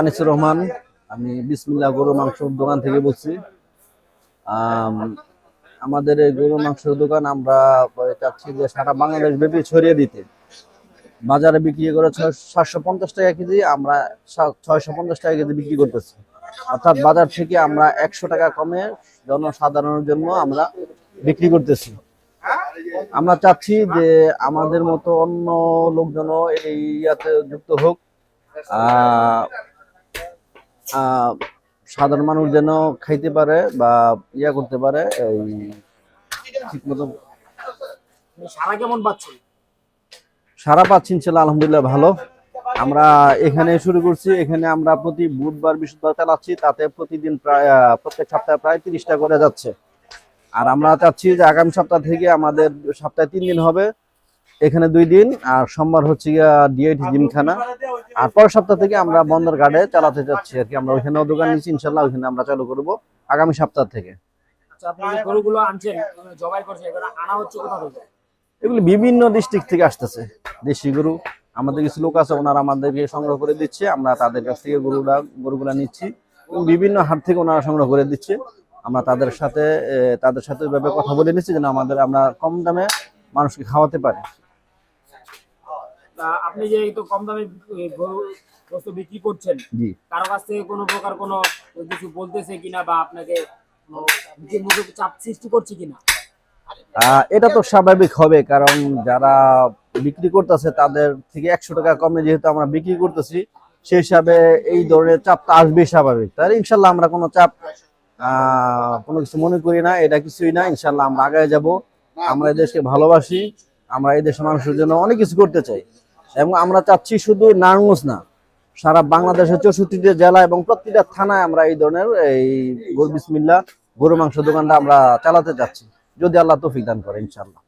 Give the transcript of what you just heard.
আনিসুর রহমান, আমি বিসমিল্লা গরু মাংসের দোকান থেকে বলছি। আমাদের এই গরু মাংসের দোকান আমরা চাচ্ছি যে সারা বাংলাদেশ ব্যাপী ছড়িয়ে দিতে। বাজারে বিক্রি করে সাতশো পঞ্চাশ টাকা কেজি, আমরা ছয়শো পঞ্চাশ টাকা কেজি বিক্রি করতেছি। অর্থাৎ বাজার থেকে আমরা একশো টাকা কমে জনসাধারণের জন্য আমরা বিক্রি করতেছি। আমরা চাচ্ছি যে আমাদের মতো অন্য লোকজনও এই ইয়াতে যুক্ত হোক। সাধারণ মানুষ যেন খাইতে পারে বা ইয়া করতে পারে এই ঠিক মতো সারা কেমন পাচ্ছেন? সারা পাচ্ছি ইনশাল্লাহ আলহামদুলিল্লাহ ভালো। আমরা এখানে শুরু করছি এখানে আমরা প্রতি বুধবার বৃহস্পতিবার চালাচ্ছি তাতে প্রতিদিন প্রায় প্রত্যেক সপ্তাহে প্রায় তিরিশটা করে যাচ্ছে। আর আমরা চাচ্ছি যে আগামী সপ্তাহ থেকে আমাদের সপ্তাহে তিন দিন হবে এখানে দুই দিন আর সোমবার হচ্ছে গিয়া ডিআইটি জিমখানা। আর পরের সপ্তাহ থেকে আমরা বন্দর ঘাটে চালাতে যাচ্ছি আর কি। আমরা ওইখানেও দোকান নিচ্ছি ইনশাল্লাহ ওইখানে আমরা চালু করব আগামী সপ্তাহ থেকে। আচ্ছা মানে এগুলো বিভিন্ন ডিস্ট্রিক্ট থেকে আসতেছে। দেশি গরু আমাদের কিছু লোক আছে ওনারা আমাদেরকে সংগ্রহ করে দিচ্ছে আমরা তাদের কাছ থেকে গরুটা গরুগুলা নিচ্ছি। বিভিন্ন হাট থেকে ওনারা সংগ্রহ করে দিচ্ছে। আমরা তাদের সাথে তাদের সাথে কথা বলে নিচ্ছি যেন আমাদের আমরা কম দামে মানুষকে খাওয়াতে পারি। আপনি যে তো কম দামে গরু বস্তু বিক্রি করছেন জি। কারও কাছ থেকে কোনো প্রকার কোনো কিছু বলতেছে কিনা বা আপনাকে চাপ সৃষ্টি করছে কিনা? এটা তো স্বাভাবিক হবে কারণ যারা বিক্রি করতেছে তাদের থেকে একশো টাকা কমে যেহেতু আমরা বিক্রি করতেছি সেই হিসাবে এই ধরনের চাপ তো আসবেই স্বাভাবিক। তাহলে ইনশাল্লাহ আমরা কোনো চাপ আহ, কোনো কিছু মনে করি না এটা কিছুই না ইনশাল্লাহ আমরা আগায় যাব। আমরা এই দেশকে ভালোবাসি আমরা এই দেশের মানুষের জন্য অনেক কিছু করতে চাই। এবং আমরা চাচ্ছি শুধু নারায়ণগঞ্জ না, সারা বাংলাদেশের চৌষট্টিটা জেলা এবং প্রতিটা থানায় আমরা এই ধরনের এই বিসমিল্লা, গরু মাংস দোকানটা আমরা চালাতে চাচ্ছি। যদি আল্লাহ তৌফিক দান করে ইনশাল্লাহ